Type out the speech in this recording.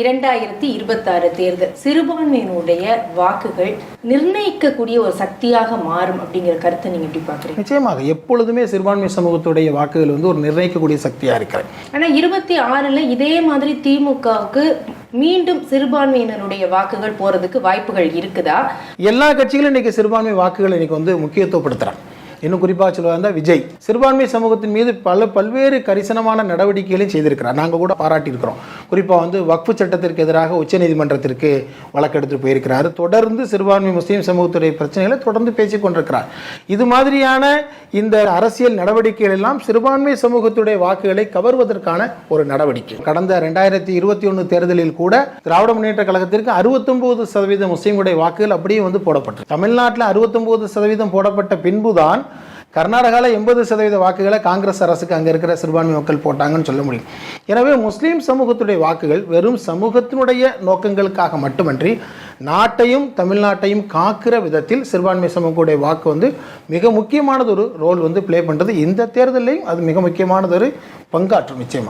இரண்டாயிரத்தி இருபத்தாறு தேர்தல். சிறுபான்மையினுடைய வாக்குகள் நிர்ணயிக்கக்கூடிய ஒரு சக்தியாக மாறும் அப்படிங்கிற கருத்தை நீங்க எப்படி பாக்குறீங்க நிச்சயமாக எப்பொழுதுமே சிறுபான்மை சமூகத்துடைய வாக்குகள் வந்து ஒரு நிர்ணயிக்கக்கூடிய சக்தியாக இருக்கிறது. ஆனா இருபத்தி ஆறுல இதே மாதிரி திமுகவுக்கு மீண்டும் சிறுபான்மையினருடைய வாக்குகள் போறதுக்கு வாய்ப்புகள் இருக்குதா? எல்லா கட்சிகளும் இன்னைக்கு சிறுபான்மை வாக்குகள் இன்னைக்கு வந்து முக்கியத்துவப்படுத்துறாங்க. இன்னும் குறிப்பாக சொல்லுவாங்க விஜய். சிறுபான்மை சமூகத்தின் மீது பல பல்வேறு கரிசனமான நடவடிக்கைகளையும் செய்திருக்கிறார். நாங்கள் கூட பாராட்டியிருக்கிறோம். குறிப்பாக வந்து வக்ஃபு சட்டத்திற்கு எதிராக உச்சநீதிமன்றத்திற்கு வழக்கெடுத்து போயிருக்கிறார். தொடர்ந்து சிறுபான்மை முஸ்லீம் சமூகத்துடைய பிரச்சனைகளை தொடர்ந்து பேசிக் கொண்டிருக்கிறார். இது மாதிரியான இந்த அரசியல் நடவடிக்கைகள் எல்லாம் சிறுபான்மை சமூகத்துடைய வாக்குகளை கவர்வதற்கான ஒரு நடவடிக்கை. கடந்த ரெண்டாயிரத்தி இருபத்தி ஒன்று தேர்தலில் கூட திராவிட முன்னேற்ற கழகத்திற்கு அறுபத்தொன்பது சதவீத முஸ்லீம்களுடைய வாக்குகள் அப்படியே வந்து போடப்பட்டது. தமிழ்நாட்டில் அறுபத்தொன்பது சதவீதம் போடப்பட்ட பின்புதான் கர்நாடகாவில் எண்பது சதவீத வாக்குகளை காங்கிரஸ் அரசுக்கு அங்கே இருக்கிற சிறுபான்மை மக்கள் போட்டாங்கன்னு சொல்ல முடியும். எனவே முஸ்லீம் சமூகத்துடைய வாக்குகள் வெறும் சமூகத்தினுடைய நோக்கங்களுக்காக மட்டுமன்றி நாட்டையும் தமிழ்நாட்டையும் காக்கிற விதத்தில் சிறுபான்மை சமூகத்துடைய வாக்கு வந்து மிக முக்கியமானது ஒரு ரோல் வந்து ப்ளே பண்ணுறது இந்த தேர்தலையும் அது மிக முக்கியமானது ஒரு பங்காற்றும் நிச்சயமாக